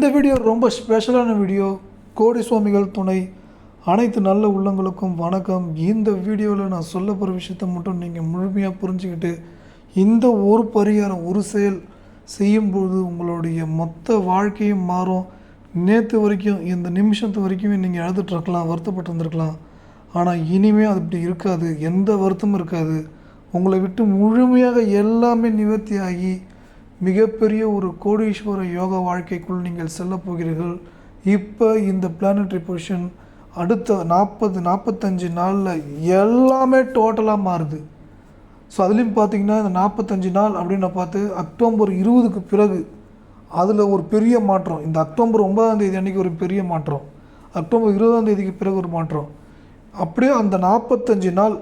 இந்த வீடியோ ரொம்ப ஸ்பெஷலான வீடியோ. கோடி சுவாமிகள் துணை. அனைத்து நல்ல உள்ளங்களுக்கும் வணக்கம். இந்த வீடியோவில் நான் சொல்ல போகிற விஷயத்த மட்டும் நீங்கள் முழுமையாக புரிஞ்சுக்கிட்டு இந்த ஒரு பரிகாரம் ஒரு செயல் செய்யும்போது உங்களுடைய மொத்த வாழ்க்கையும் மாறும். நேற்று வரைக்கும் இந்த நிமிஷத்து வரைக்குமே நீங்கள் அழுதுட்ருக்கலாம் வருத்தப்பட்டு இருந்திருக்கலாம். ஆனால் இனிமே அது இப்படி இருக்காது. எந்த வருத்தமும் இருக்காது. உங்களை விட்டு முழுமையாக எல்லாமே நிவர்த்தி ஆகி மிகப்பெரிய ஒரு கோடீஸ்வர யோக வாழ்க்கைக்குள் நீங்கள் செல்ல போகிறீர்கள். இப்போ இந்த பிளானட்ரி பொசிஷன் அடுத்த நாற்பது நாற்பத்தஞ்சு நாளில் எல்லாமே டோட்டலாக மாறுது. ஸோ அதுலேயும் பார்த்தீங்கன்னா இந்த நாற்பத்தஞ்சு நாள் அப்படின்னு பார்த்து அக்டோபர் இருபதுக்கு பிறகு அதில் ஒரு பெரிய மாற்றம். இந்த அக்டோபர் ஒன்பதாம் தேதி அன்றைக்கி ஒரு பெரிய மாற்றம். அக்டோபர் இருபதாம் தேதிக்கு பிறகு ஒரு மாற்றம். அப்படியே அந்த நாற்பத்தஞ்சு நாள்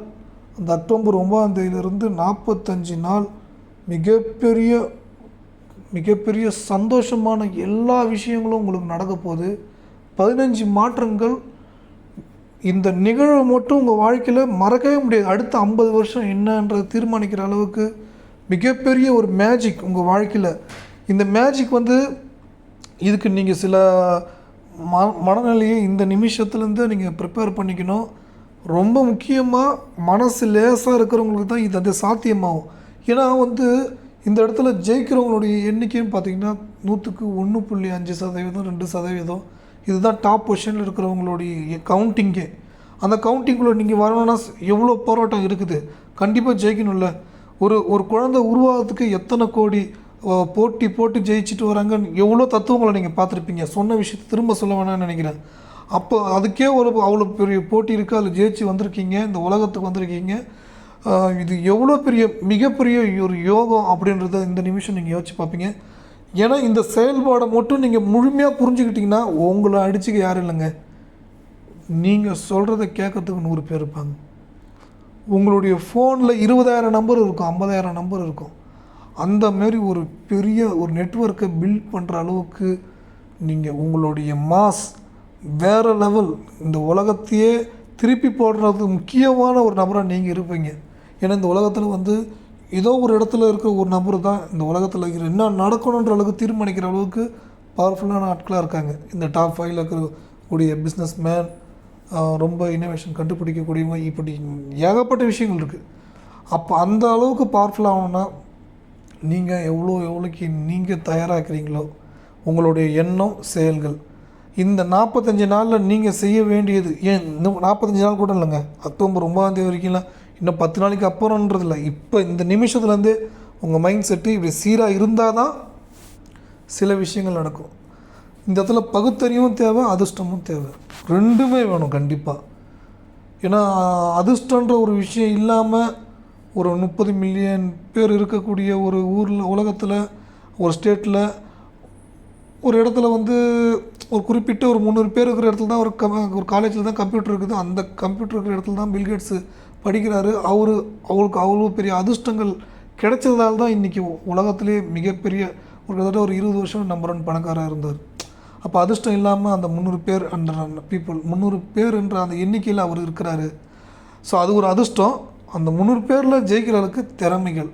அந்த அக்டோபர் ஒன்பதாம் தேதியிலிருந்து நாற்பத்தஞ்சு நாள் மிகப்பெரிய மிகப்பெரிய சந்தோஷமான எல்லா விஷயங்களும் உங்களுக்கு நடக்க போகுது. பதினஞ்சு மாற்றங்கள் இந்த நிகழ்வு மட்டும் உங்கள் வாழ்க்கையில் மறக்கவே முடியாது. அடுத்த ஐம்பது வருஷம் என்னன்றதை தீர்மானிக்கிற அளவுக்கு மிகப்பெரிய ஒரு மேஜிக் உங்கள் வாழ்க்கையில். இந்த மேஜிக் வந்து இதுக்கு நீங்கள் சில ம மனநிலையை இந்த நிமிஷத்துலேருந்து நீங்கள் ப்ரிப்பேர் பண்ணிக்கணும். ரொம்ப முக்கியமாக மனசு லேசாக இருக்கிறவங்களுக்கு தான் இது அது சாத்தியமாகும். ஏன்னா வந்து இந்த இடத்துல ஜெயிக்கிறவங்களுடைய எண்ணிக்கைன்னு பார்த்தீங்கன்னா நூற்றுக்கு ஒன்று புள்ளி அஞ்சு சதவீதம் ரெண்டு சதவீதம். இதுதான் டாப் பொசிஷனில் இருக்கிறவங்களுடைய கவுண்டிங்கே அந்த கவுண்டிங்குள்ளே நீங்கள் வரணும்னா எவ்வளோ போராட்டம் இருக்குது? கண்டிப்பாக ஜெயிக்கணும்ல. ஒரு ஒரு குழந்தை உருவாகிறதுக்கு எத்தனை கோடி போட்டி போட்டு ஜெயிச்சுட்டு வராங்கன்னு எவ்வளோ தத்துவங்களை நீங்கள் பார்த்துருப்பீங்க? சொன்ன விஷயத்தை திரும்ப சொல்ல வேணாம்னு நினைக்கிறேன். அப்போ அதுக்கே ஒரு அவ்வளோ பெரிய போட்டி இருக்குது அதில் ஜெயிச்சு வந்திருக்கீங்க இந்த உலகத்துக்கு வந்திருக்கீங்க. இது எவ்வளோ பெரிய மிகப்பெரிய ஒரு யோகம் அப்படின்றத இந்த நிமிஷம் நீங்கள் யோசிச்சு பார்ப்பீங்க. ஏன்னா இந்த செயல்பாடை மட்டும் நீங்கள் முழுமையாக புரிஞ்சுக்கிட்டிங்கன்னா உங்களை அடிச்சுக்க யாரும் இல்லைங்க. நீங்கள் சொல்கிறத கேட்கறதுக்கு நூறு பேர் இருப்பாங்க. உங்களுடைய ஃபோனில் இருபதாயிரம் நம்பர் இருக்கும் ஐம்பதாயிரம் நம்பர் இருக்கும். அந்த மாதிரி ஒரு பெரிய ஒரு நெட்வொர்க்கை பில்ட் பண்ணுற அளவுக்கு நீங்கள் உங்களுடைய மாஸ் வேறு லெவல் இந்த உலகத்தையே திருப்பி போடுறது முக்கியமான ஒரு நபராக நீங்கள் இருப்பீங்க. ஏன்னா இந்த உலகத்தில் வந்து ஏதோ ஒரு இடத்துல இருக்கிற ஒரு நபர் தான் இந்த உலகத்தில் இருக்கிற என்ன நடக்கணுன்ற அளவுக்கு தீர்மானிக்கிற அளவுக்கு பவர்ஃபுல்லான ஆட்களாக இருக்காங்க. இந்த டாப் ஃபைவ்ல இருக்கக்கூடிய பிஸ்னஸ் மேன் ரொம்ப இன்னோவேஷன் கண்டுபிடிக்கக்கூடியவங்க இப்படி ஏகப்பட்ட விஷயங்கள் இருக்குது அப்போ அந்த அளவுக்கு பவர்ஃபுல் ஆகணும்னா நீங்கள் எவ்வளோ எவ்வளோக்கு நீங்கள் தயாராகிறீங்களோ உங்களுடைய எண்ணம் செயல்கள். இந்த நாற்பத்தஞ்சு நாளில் நீங்கள் செய்ய வேண்டியது ஏன் இன்னும் நாற்பத்தஞ்சு நாள் கூட இல்லைங்க. அக்டோபர் ஒம்பதாம் தேதி வரைக்கும்லாம் இன்னும் பத்து நாளைக்கு அப்புறம்ன்றது இல்லை இப்போ இந்த நிமிஷத்துலேருந்து உங்கள் மைண்ட் செட்டு இப்படி சீராக இருந்தால் தான் சில விஷயங்கள் நடக்கும். இந்த இடத்துல பகுத்தறிவும் தேவை அதிர்ஷ்டமும் தேவை. ரெண்டுமே வேணும் கண்டிப்பாக ஏன்னா அதிர்ஷ்டன்ற ஒரு விஷயம் இல்லாமல் ஒரு முப்பது மில்லியன் பேர் இருக்கக்கூடிய ஒரு ஊரில் உலகத்தில் ஒரு ஸ்டேட்டில் ஒரு இடத்துல வந்து ஒரு குறிப்பிட்ட ஒரு முந்நூறு பேர் இருக்கிற இடத்துல தான் ஒரு க ஒரு காலேஜில் தான் கம்ப்யூட்டர் இருக்குது. அந்த கம்ப்யூட்டர் இருக்கிற இடத்துல தான் பில்கேட்ஸு படிக்கிறாரு. அவர் அவருக்கு அவ்வளோ பெரிய அதிர்ஷ்டங்கள் கிடைச்சதால் தான் இன்றைக்கி உலகத்திலே மிகப்பெரிய ஒரு கிட்டத்தட்ட ஒரு இருபது வருஷம் நம்பர் ஒன் பணக்காராக இருந்தார். அப்போ அதிர்ஷ்டம் இல்லாமல் அந்த முந்நூறு பேர் அந்த பீப்புள் முந்நூறு பேர் என்ற அந்த எண்ணிக்கையில் அவர் இருக்கிறாரு. ஸோ அது ஒரு அதிர்ஷ்டம். அந்த முந்நூறு பேரில் ஜெயிக்கிற அளவுக்கு திறமைகள்.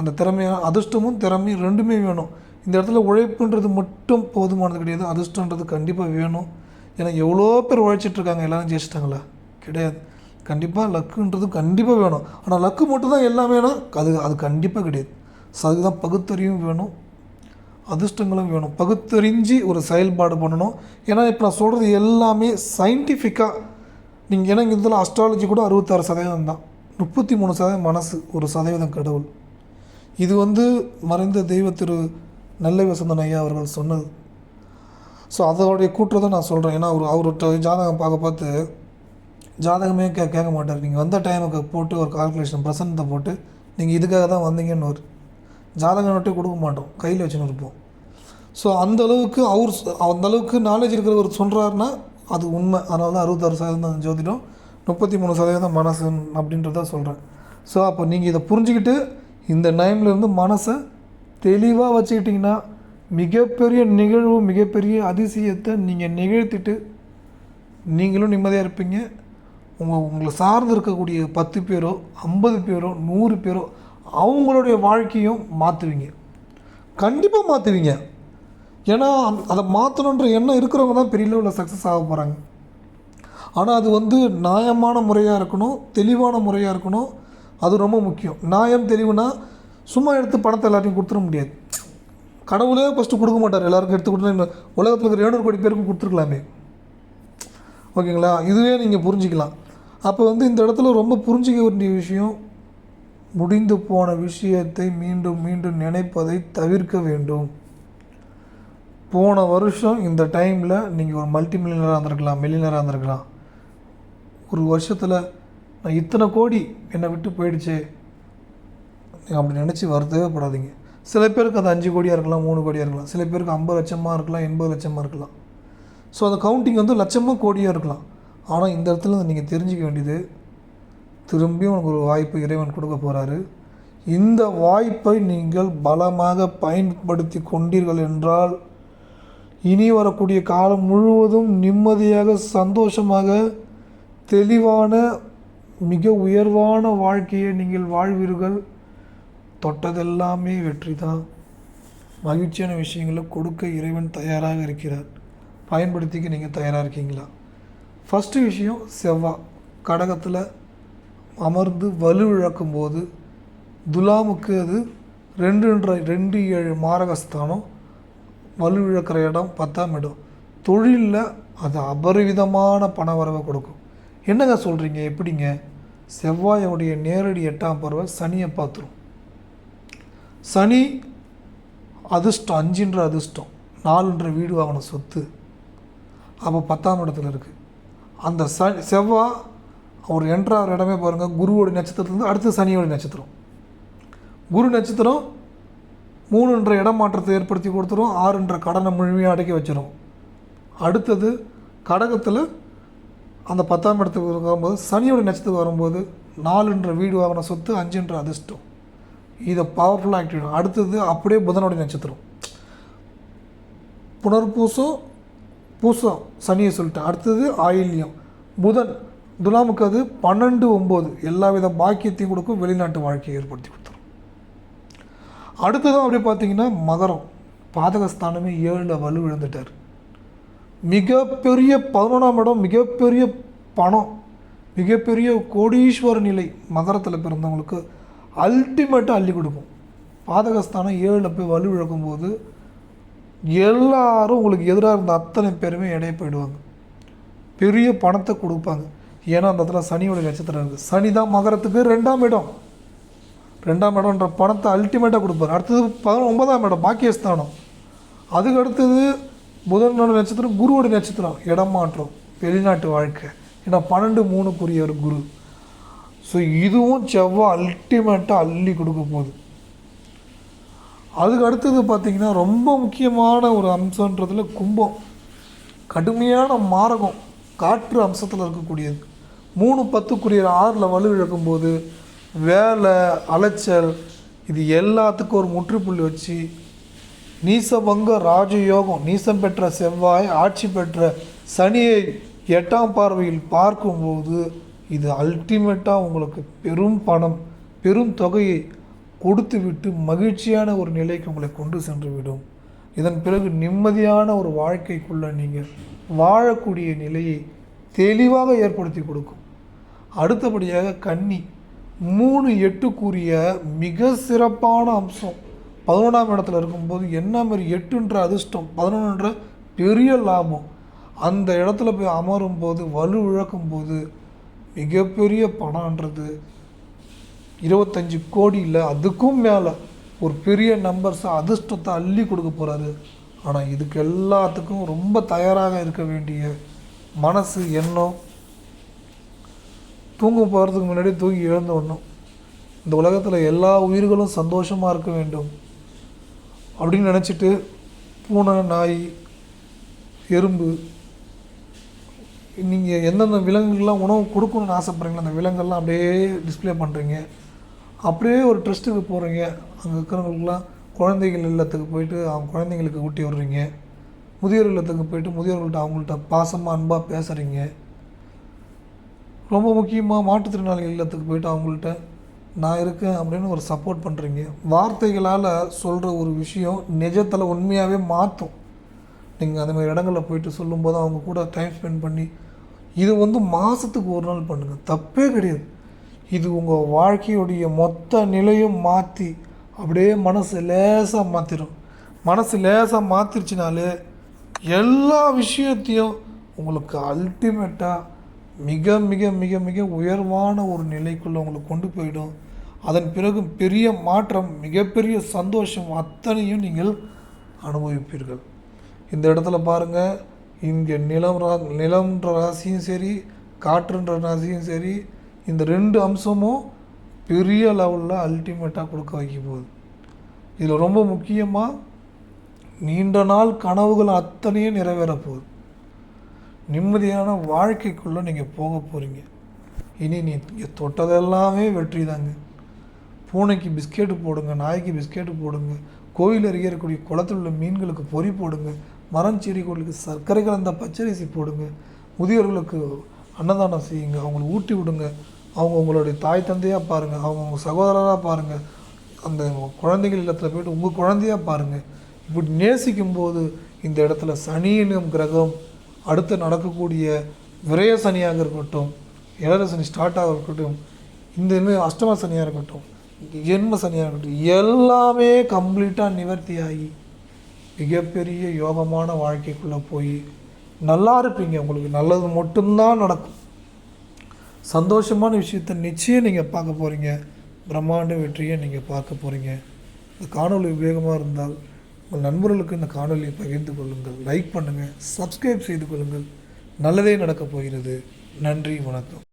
அந்த திறமையான அதிர்ஷ்டமும் திறமையும் ரெண்டுமே வேணும். இந்த இடத்துல உழைப்புன்றது மட்டும் போதுமானது கிடையாது. அதிர்ஷ்டன்றது கண்டிப்பாக வேணும். ஏன்னா எவ்வளோ பேர் உழைச்சிட்டு இருக்காங்க. ஜெயிச்சிட்டாங்களா? கிடையாது. கண்டிப்பாக லக்குன்றது கண்டிப்பாக வேணும். ஆனால் லக்கு மட்டும் தான் எல்லாமேனா அது அது கண்டிப்பாக கிடையாது. ஸோ அதுக்கு தான் பகுத்தறிவும் வேணும். அதிர்ஷ்டங்களும் வேணும். பகுத்தறிஞ்சு ஒரு செயல்பாடு பண்ணணும். ஏன்னா இப்போ நான் சொல்கிறது எல்லாமே சயின்டிஃபிக்காக நீங்கள் ஏன்னா இங்கே இதில் அஸ்ட்ராலஜி கூட அறுபத்தாறு சதவீதம் தான். முப்பத்தி மூணு சதவீதம் மனசு ஒரு சதவீதம் கடவுள். இது வந்து மறைந்த தெய்வ திரு நெல்லை வசந்தன் ஐயா அவர்கள் சொன்னது. ஸோ அதோடைய கூற்றத்தை நான் சொல்கிறேன் ஏன்னா அவர் அவர்கிட்ட ஜாதகம் பார்க்க பார்த்து ஜாதகமே கே கேட்க மாட்டார். நீங்கள் வந்த டைமுக்கு போட்டு ஒரு கால்குலேஷன் ப்ரெசன்ட்டை போட்டு நீங்கள் இதுக்காக தான் வந்தீங்கன்னு ஒரு ஜாதகம் நோட்டே கொடுக்க மாட்டோம். கையில் வச்சுன்னு இருப்போம். ஸோ அந்தளவுக்கு அவர் அந்தளவுக்கு அந்த அளவுக்கு நாலேஜ் இருக்கிறவர் சொல்கிறாருன்னா அது உண்மை. அதனால தான் அறுபத்தாறு சதவீதம் ஜோதிடம். முப்பத்தி மூணு சதவீதம் மனசு அப்படின்றத சொல்கிறேன் ஸோ அப்போ நீங்கள் இதை புரிஞ்சுக்கிட்டு இந்த டைம்லேருந்து மனசை தெளிவாக வச்சுக்கிட்டிங்கன்னா மிகப்பெரிய நிகழ்வு மிகப்பெரிய அதிசயத்தை நீங்கள் நிகழ்த்திட்டு நீங்களும் நிம்மதியாக இருப்பீங்க. உங்கள் உங்களை சார்ந்து இருக்கக்கூடிய பத்து பேரோ ஐம்பது பேரோ நூறு பேரோ அவங்களுடைய வாழ்க்கையும் மாற்றுவீங்க கண்டிப்பாக மாற்றுவீங்க ஏன்னா அதை மாற்றணுன்ற எண்ணம் இருக்கிறவங்க தான் பெரிய லெவலில் சக்ஸஸ் ஆக போகிறாங்க ஆனால் அது வந்து நியாயமான முறையாக இருக்கணும் தெளிவான முறையாக இருக்கணும். அது ரொம்ப முக்கியம். நியாயம் தெளிவுனா சும்மா எடுத்து பணத்தை எல்லாத்தையும் கொடுத்துட முடியாது. கடவுளே ஃபஸ்ட்டு கொடுக்க மாட்டார். எல்லாருக்கும் எடுத்து கொடுத்து உலகத்தில் இருக்கிற எழுநூறு கோடி பேருக்கு கொடுத்துருக்கலாமே. ஓகேங்களா? இதுவே நீங்கள் புரிஞ்சிக்கலாம். அப்போ வந்து இந்த இடத்துல ரொம்ப புரிஞ்சிக்க வேண்டிய விஷயம் முடிந்து போன விஷயத்தை மீண்டும் மீண்டும் நினைப்பதை தவிர்க்க வேண்டும். போன வருஷம் இந்த டைமில் நீங்கள் ஒரு மல்டி மில்லியனராக இருந்திருக்கலாம் மில்லியனராக இருந்திருக்கலாம். ஒரு வருஷத்தில் நான் இத்தனை கோடி என்னை விட்டு போயிடுச்சே. அப்படி நினச்சி வருத்தப்படாதீங்க சில பேருக்கு அது அஞ்சு கோடியாக இருக்கலாம் மூணு கோடியாக இருக்கலாம். சில பேருக்கு ஐம்பது லட்சமாக இருக்கலாம் எண்பது லட்சமாக இருக்கலாம். ஸோ அந்த கவுண்டிங் வந்து லட்சமாக கோடியாக இருக்கலாம். ஆனால் இந்த இடத்துல நீங்கள் தெரிஞ்சுக்க வேண்டியது திரும்பியும் உனக்கு ஒரு வாய்ப்பு இறைவன் கொடுக்க போகிறாரு இந்த வாய்ப்பை நீங்கள் பலமாக பயன்படுத்தி கொண்டீர்கள் என்றால் இனி வரக்கூடிய காலம் முழுவதும் நிம்மதியாக சந்தோஷமாக தெளிவான மிக உயர்வான வாழ்க்கையை நீங்கள் வாழ்வீர்கள். தொட்டதெல்லாமே வெற்றி தான் மகிழ்ச்சியான விஷயங்களை கொடுக்க இறைவன் தயாராக இருக்கிறார். பயன்படுத்திக்க நீங்கள் தயாராக இருக்கீங்களா? ஃபஸ்ட்டு விஷயம் செவ்வாய் கடகத்தில் அமர்ந்து வலுவிழக்கும் போது துலாமுக்கு அது ரெண்டுன்ற ரெண்டு ஏழு மாரகஸ்தானம். வலுவிழக்கிற இடம் பத்தாம் இடம். தொழிலில் அது அபரிவிதமான பண வரவை கொடுக்கும். என்னங்க சொல்கிறீங்க எப்படிங்க? செவ்வாயோடைய நேரடி எட்டாம் பருவ சனியை பார்த்துரும். சனி அதிர்ஷ்டம் அஞ்சுன்ற அதிர்ஷ்டம் நாலுன்ற வீடு வாங்கின சொத்து. அப்போ பத்தாம் இடத்துல இருக்குது அந்த ச செவ்வாய் அவர் என்ட்ராகிற இடமே பாருங்கள் குருவோட நட்சத்திரத்துலேருந்து அடுத்து சனியோட நட்சத்திரம். குரு நட்சத்திரம் மூணுன்ற இடம் மாற்றத்தை ஏற்படுத்தி கொடுத்துரும் ஆறுன்ற கடனை முழுமையாக அடக்கி வச்சிடும் அடுத்தது கடகத்தில் அந்த பத்தாம் இடத்துக்கு வரும்போது சனியோட நட்சத்திரம் வரும்போது நாலுன்ற வீடு வாங்கின சொத்து அஞ்சுன்ற அதிர்ஷ்டம். இதை பவர்ஃபுல்லாக ஆக்டிவிடும் அடுத்தது அப்படியே புதனோட நட்சத்திரம். புனர்பூசம் பூசம் சனியை சொல்லிட்டேன் அடுத்தது ஆயில்யம். புதன் துலாமுக்கு அது பன்னெண்டு ஒம்பது. எல்லா வித பாக்கியத்தையும் கொடுக்கும் வெளிநாட்டு வாழ்க்கையை ஏற்படுத்தி கொடுத்துரும். அடுத்ததும் அப்படி பார்த்தீங்கன்னா மகரம். பாதகஸ்தானமே ஏழில் வலு விழுந்துட்டார். மிகப்பெரிய பதினொன்றாம் இடம் மிகப்பெரிய பணம் மிகப்பெரிய கோடீஸ்வர நிலை மகரத்தில் பிறந்தவங்களுக்கு அல்டிமேட்டாக அள்ளி கொடுக்கும். பாதகஸ்தானம் ஏழில் போய் வலு இழக்கும்போது எல்லாரும் உங்களுக்கு எதிராக இருந்த அத்தனை பேருமே இடைய போயிடுவாங்க. பெரிய பணத்தை கொடுப்பாங்க. ஏன்னா அந்த இடத்துல சனியோட நட்சத்திரம் இருக்குது சனி தான் மகரத்துக்கு ரெண்டாம் இடம். ரெண்டாம் இடம்ன்ற பணத்தை அல்டிமேட்டாக கொடுப்பாரு. அடுத்தது பதினொ ஒன்பதாம் இடம் பாக்கியஸ்தானம். அதுக்கு அடுத்தது புதனோட நட்சத்திரம் குருவோட நட்சத்திரம். இடம் மாற்றம். வெளிநாட்டு வாழ்க்கை. ஏன்னா பன்னெண்டு மூணு ஒரு குரு. ஸோ இதுவும் செவ்வாய் அல்டிமேட்டாக அள்ளி கொடுக்க போகுது. அதுக்கு அடுத்தது பார்த்திங்கன்னா ரொம்ப முக்கியமான ஒரு அம்சன்றதில் கும்பம். கடுமையான மாரகம் காற்று அம்சத்தில் இருக்கக்கூடியது. மூணு பத்துக்குரிய ஆறில் வலு இழக்கும்போது வேலை அலைச்சல் இது எல்லாத்துக்கும் ஒரு முற்றுப்புள்ளி வச்சு நீசபங்க ராஜயோகம் நீசம் பெற்ற செவ்வாய் ஆட்சி பெற்ற சனியை எட்டாம் பார்வையில் பார்க்கும்போது இது அல்டிமேட்டாக உங்களுக்கு பெரும் பணம் பெரும் தொகையை கொடுத்துவிட்டு மகிழ்ச்சியான ஒரு நிலைக்கு உங்களை கொண்டு சென்று விடும் இதன் பிறகு நிம்மதியான ஒரு வாழ்க்கைக்குள்ள நீங்கள் வாழக்கூடிய நிலையை தெளிவாக ஏற்படுத்தி கொடுக்கும். அடுத்தபடியாக கன்னி மூணு எட்டுக்குரிய மிக சிறப்பான அம்சம். பதினொன்றாம் இடத்துல இருக்கும்போது என்ன மாதிரி எட்டுன்ற அதிர்ஷ்டம் பதினொன்றுன்ற பெரிய லாபம். அந்த இடத்துல போய் அமரும் போது வலு இழக்கும் போது மிகப்பெரிய பணம்ன்றது இருபத்தஞ்சி கோடி இல்லை அதுக்கும் மேலே ஒரு பெரிய நம்பர்ஸை அதிர்ஷ்டத்தை அள்ளி கொடுக்க போகிறாரு ஆனால் இதுக்கு எல்லாத்துக்கும் ரொம்ப தயாராக இருக்க வேண்டிய மனசு எண்ணம் தூங்க போகிறதுக்கு முன்னாடி தூங்கி எழுந்த ஒன்றும் இந்த உலகத்தில் எல்லா உயிர்களும் சந்தோஷமாக இருக்க வேண்டும். அப்படின்னு நினச்சிட்டு பூனை நாய் எறும்பு நீங்கள் எந்தெந்த விலங்குகள்லாம் உணவு கொடுக்கணும்னு ஆசைப்பட்றீங்களோ அந்த விலங்குகள்லாம் அப்படியே டிஸ்ப்ளே பண்ணுறீங்க அப்படியே ஒரு ட்ரஸ்ட்டுக்கு போகிறீங்க அங்கே இருக்கிறவங்களுக்குலாம் குழந்தைகள் இல்லத்துக்கு போயிட்டு அவங்க குழந்தைங்களுக்கு ஊட்டி விடுறீங்க. முதியோர் இல்லத்துக்கு போயிட்டு முதியோர்கள்ட்ட அவங்கள்ட்ட பாசமாக அன்பாக பேசுகிறீங்க ரொம்ப முக்கியமாக மாற்றுத்திறனாளிகள் இல்லத்துக்கு போயிட்டு அவங்கள்ட்ட நான் இருக்கேன் அப்படின்னு ஒரு சப்போர்ட் பண்ணுறீங்க வார்த்தைகளால் சொல்கிற ஒரு விஷயம் நிஜத்தில் உண்மையாகவே மாற்றும். நீங்கள் அந்தமாதிரி இடங்களில் போயிட்டு சொல்லும்போது அவங்க கூட டைம் ஸ்பெண்ட் பண்ணி இது வந்து மாதத்துக்கு ஒரு நாள் பண்ணுங்கள் தப்பே கிடையாது. இது உங்கள் வாழ்க்கையுடைய மொத்த நிலையும் மாற்றி அப்படியே மனசு லேசாக மாற்றிடும் மனசு லேசாக மாற்றிருச்சுனாலே எல்லா விஷயத்தையும் உங்களுக்கு அல்டிமேட்டாக மிக மிக மிக மிக உயர்வான ஒரு நிலைக்குள்ளே உங்களை கொண்டு போயிடும். அதன் பிறகு பெரிய மாற்றம் மிகப்பெரிய சந்தோஷம் அத்தனையும் நீங்கள் அனுபவிப்பீர்கள். இந்த இடத்துல பாருங்கள் இங்கே நிலம் ரா நிலம்ன்ற ராசியும் சரி காற்றுன்ற ராசியும் சரி இந்த ரெண்டு அம்சமும் பெரிய லெவலில் அல்டிமேட்டாக கொடுக்க வைக்க போகுது. இதில் ரொம்ப முக்கியமாக நீண்ட நாள் கனவுகள் அத்தனையும் நிறைவேற போகுது. நிம்மதியான வாழ்க்கைக்குள்ளே நீங்கள் போக போகிறீங்க இனி நீ இங்கே தொட்டதெல்லாமே வெற்றி தாங்க. பூனைக்கு பிஸ்கெட்டு போடுங்க நாய்க்கு பிஸ்கெட்டு போடுங்க கோயில் அருகே இருக்கக்கூடிய குளத்தில் உள்ள மீன்களுக்கு பொறி போடுங்க மரம் செடி கொடிகளுக்கு சர்க்கரை கலந்த பச்சரிசி போடுங்க முதியோர்களுக்கு அன்னதானம் செய்யுங்க அவங்களை ஊட்டி விடுங்க அவங்க உங்களுடைய தாய் தந்தையாக பாருங்கள் அவங்க உங்கள் சகோதரராக பாருங்கள் அந்த குழந்தைகள் இல்லத்தில் போய்ட்டு உங்கள் குழந்தையாக பாருங்கள் இப்படி நேசிக்கும் போது இந்த இடத்துல சனியினும் கிரகம் அடுத்து நடக்கக்கூடிய விரய சனியாக இருக்கட்டும் இளர சனி ஸ்டார்ட் ஆக இருக்கட்டும் இந்த இன்னும் அஷ்டம சனியாக இருக்கட்டும் ஜென்ம சனியாக இருக்கட்டும் எல்லாமே கம்ப்ளீட்டாக நிவர்த்தி ஆகி மிகப்பெரிய யோகமான வாழ்க்கைக்குள்ளே போய் நல்லா இருப்பீங்க. உங்களுக்கு நல்லது மட்டும்தான் நடக்கும். சந்தோஷமான விஷயத்தை நிச்சயம் நீங்கள் பார்க்க போகிறீங்க பிரம்மாண்ட வெற்றியை நீங்கள் பார்க்க போகிறீங்க இந்த காணொளி உபயோகமாக இருந்தால் உங்கள் நண்பர்களுக்கு இந்த காணொலியை பகிர்ந்து கொள்ளுங்கள். லைக் பண்ணுங்கள் சப்ஸ்கிரைப் செய்து கொள்ளுங்கள். நல்லதே நடக்கப் போகிறது. நன்றி வணக்கம்.